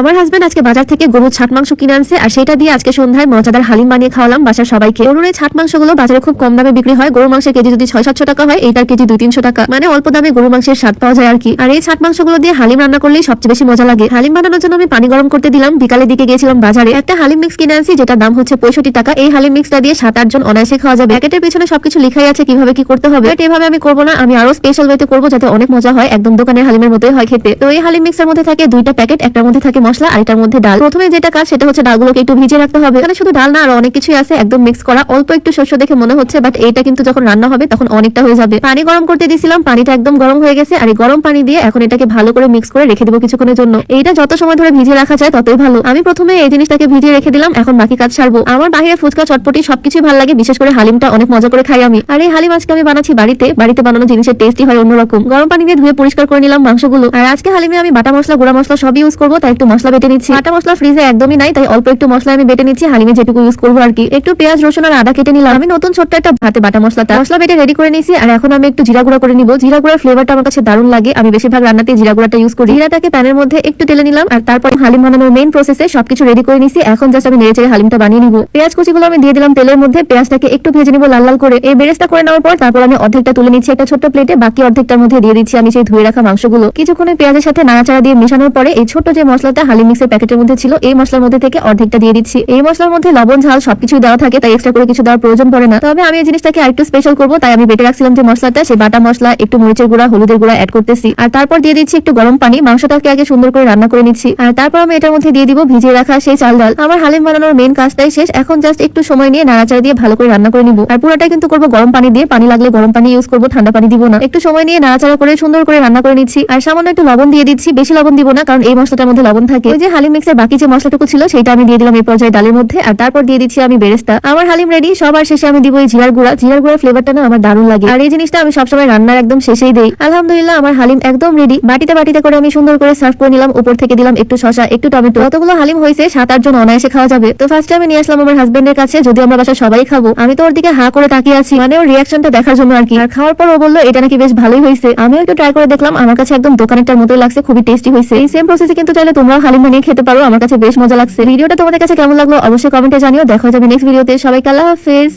আমার হাজবেন্ড আজকে বাজার থেকে গরুর ছাট মাংস কিনে আনছে, আর সেটা দিয়ে আজকে সন্ধ্যায় মজাদার হালিম বানিয়ে খাওয়ালাম বাসার সবাইকে। গরুর এই ছাট মাংসগুলো বাজারে খুব কম দামে বিক্রি হয় গরু মাংসের কেজি যদি ছয় সাতশো টাকা হয়, এইটার কেজি দুই তিনশো টাকা। মানে অল্প দামে গরু মাংসের স্বাদ পাওয়া যায় আর কি। আর এই ছাট মাংসগুলো দিয়ে হালিম রান্না করলেই সবচেয়ে বেশি মজা লাগে। হালিম বানানোর জন্য আমি পানি গরম করতে দিলাম, বিকালের দিকে গিয়েছিলাম বাজারে। একটা হালিম মিক্স কিনে আনছি যেটা দাম হচ্ছে পঁয়ষট্টি টাকা। এই হালিম মিক্সটা দিয়ে সাত আটজন অনায়াসে খাওয়া যাবে। প্যাকেটের পিছনে সবকিছু লিখাই আছে, কীভাবে কি করতে হবে। But এভাবে আমি করব না, আমি আরও স্পেশাল ওয়েতে করব, যাতে অনেক মজা হয়, একদম দোকানের হালিমের মতোই হয় খেতে। তো এই হালিম মিক্সের মধ্যে থাকে দুইটা প্যাকেট, একটার মধ্যে থাকে মশলা আর এটার মধ্যে ডাল। প্রথমে যেটা কাজ সেটা হচ্ছে ডালগুলোকে একটু ভিজিয়ে রাখতে হবে। এখানে শুধু ডাল না, আর অনেক কিছুই আছে, একদম মিক্স করা। অল্প একটু শস্য দেখে মনে হচ্ছে বাট এইটা কিন্তু যখন রান্না হবে তখন অনেকটা হয়ে যাবে। পানি গরম করতে দিয়েছিলাম, পানিটা একদম গরম হয়ে গেছে, আর এই গরম পানি দিয়ে এখন এটাকে ভালো করে মিক্স করে রেখে দেবো কিছুক্ষণের জন্য। এইটা যত সময় ধরে ভিজিয়ে রাখা যায় ততই ভালো। আমি প্রথমে এই জিনিসটাকে ভিজিয়ে রেখে দিলাম, এখন বাকি কাজ ছাড়বো আমার বাইরে ফুচকা, চটপটি সবকিছুই ভালো লাগে, বিশেষ করে হালিমটা অনেক মজা করে খাই আমি। আর এই হালিম আজকে আমি বানাচ্ছি বাড়িতে। বাড়িতে বানানো জিনিসের টেস্টই হয় অন্যরকম। গরম পানি দিয়ে ধুয়ে পরিষ্কার করে নিলাম মাংসগুলো। আর আজকে হালিমে আমি বাটা মশলা, গুঁড়া মশলা সবই ইউজ করব, তাই একটু মশলা বেটে নিচ্ছি। বাটা মশলা ফ্রিজে একদমই নাই, তাই অল্প একটু মশলা আমি বেটে নিচ্ছি। হালিমে যেটুকু ইউজ করব আর কি। একটু পেঁয়াজ, রসুন আর আদা কেটে নিলাম। আমি নতুন ছোট্ট একটা ভাতে বাটা মশলাটা মশলা বেটে রেডি করে নিয়েছি, আর এখন আমি একটু জিরা গুঁড়া করে নিবো। জিরা গুঁড়ার ফ্লেভারটা আমার কাছে দারুণ লাগে। আমি বেশিরভাগ রান্নাতে জিরা গুঁড়াটা ইউজ করি। জিরাটাকে প্যানের মধ্যে একটু তেলে নিলাম, আর তারপর হালিম বানানোর মেইন প্রসেসে সবকিছু রেডি করে নিছি এখন জাস্ট আমি নেড়ে চেড়ে হালিমটা বানিয়ে নিবো। পেঁয়াজ কুচিগুলো আমি দিয়ে দিলাম তেলের মধ্যে। পেঁয়াজটাকে একটু ভেজে নিবো লাল লাল করে। এই বেরেস্তা করে নেওয়ার পর তারপর আমি অর্ধেকটা তুলে নিচ্ছি একটা ছোট্ট প্লেটে বাকি অর্ধেকটার মধ্যে দিয়ে দিচ্ছি আমি সেই ধুয়ে রাখা মাংসগুলো। কিছুক্ষণে পেঁয়াজের সাথে নাড়াচাড়া দিয়ে মেশানোর পরে এই ছোট্ট যে মশলাটা হালিম মিক্সের প্যাকেটের মধ্যে ছিল এই মশলার মধ্যে থেকে অর্ধেকটা দিয়ে দিচ্ছি। এই মশলার মধ্যে লবণ, ঝাল সবকিছুই দেওয়া থাকে, তাই এক্সট্রা করে কিছু দেওয়ার প্রয়োজন পড়ে না। তবে আমি এই জিনিসটাকে আরেকটু স্পেশাল করব, তাই আমি বেটে রাখছিলাম যে মশলাটা, সেই বাটা মশলা, একটু মরিচের গুঁড়া, হলুদের গুঁড়া অ্যাড করতেছি। আর তারপর দিয়ে দিচ্ছি একটু গরম পানি, মাংসটাকে আগে সুন্দর করে রান্না করে নিচ্ছি। আর তারপর আমি এটার মধ্যে দিয়ে দিব ভিজিয়ে রাখা সেই চাল ডাল। আমার হালিম বানানোর মেন কাজটাই শেষ, এখন জাস্ট একটু সময় নিয়ে নাড়াচাড়া দিয়ে ভালো করে রান্না করে নিব। আর পুরোটা কিন্তু করব গরম পানি দিয়ে, পানি লাগলে গরম পানি ইউজ করব, ঠান্ডা পানি দিব না। একটু সময় নিয়ে নাড়াচাড়া করে সুন্দর করে রান্না করে নিচ্ছি। আর সামান্য একটু লবণ দিয়ে দিচ্ছি, বেশি লবণ দিব না, কারণ এই মশলাটার মধ্যে লবণ থাকে। ওই যে হালিম মিক্সের বাকি যে মশলাটুকু ছিল সেটা আমি দিয়ে দিলাম এই পর্যায়ে ডালের মধ্যে। আর তারপর দিয়ে দিচ্ছি আমি বেরেস্তা। আমার হালিম রেডি সবার শেষে আমি দিব এই জিরার গুঁড়া। জিরার গুঁড়ার ফ্লেভারটা না আমার দারুণ লাগে। আর এই জিনিসটা আমি সবসময় রান্নার একদম শেষেই দেই। আলহামদুলিল্লাহ, আমার হালিম একদম রেডি বাটিতে বাটিতে করে আমি সুন্দর করে সার্ভ করে নিলাম। উপর থেকে দিলাম একটু শশা একটু টমেটো। কতগুলো হালিম হয়েছে সাত আট জন অনায়াসে খাওয়া যাবে। তো ফার্স্টে আমি নিয়ে আসলাম আমার হাজবেন্ডের কাছে যদি আমরা বাসা সবাই খাব। আমি তো ওর দিকে হা করে তাকিয়ে আছি। মানে ওর রিয়াকশনটা দেখার জন্য আর কি। আর খাওয়ার পর ও বলল, এটা নাকি বেশ ভালোই হয়েছে। আমিও একটু ট্রাই করে দেখলাম। আমার কাছে একদম দোকানেরটার মতোই লাগছে, খুবই টেস্টি হয়েছে। এই সেম প্রসেসে কিন্তু চাইলে তোমরাও হালিম বানিয়ে খেতে পারো, আমার কাছে বেশ মজা লাগছে। ভিডিওটা তোমাদের কাছে কেমন লাগল অবশ্যই কমেন্টে জানিও। দেখা যাবে নেক্সট ভিডিওতে সবাইকে আল্লাহ হাফেজ।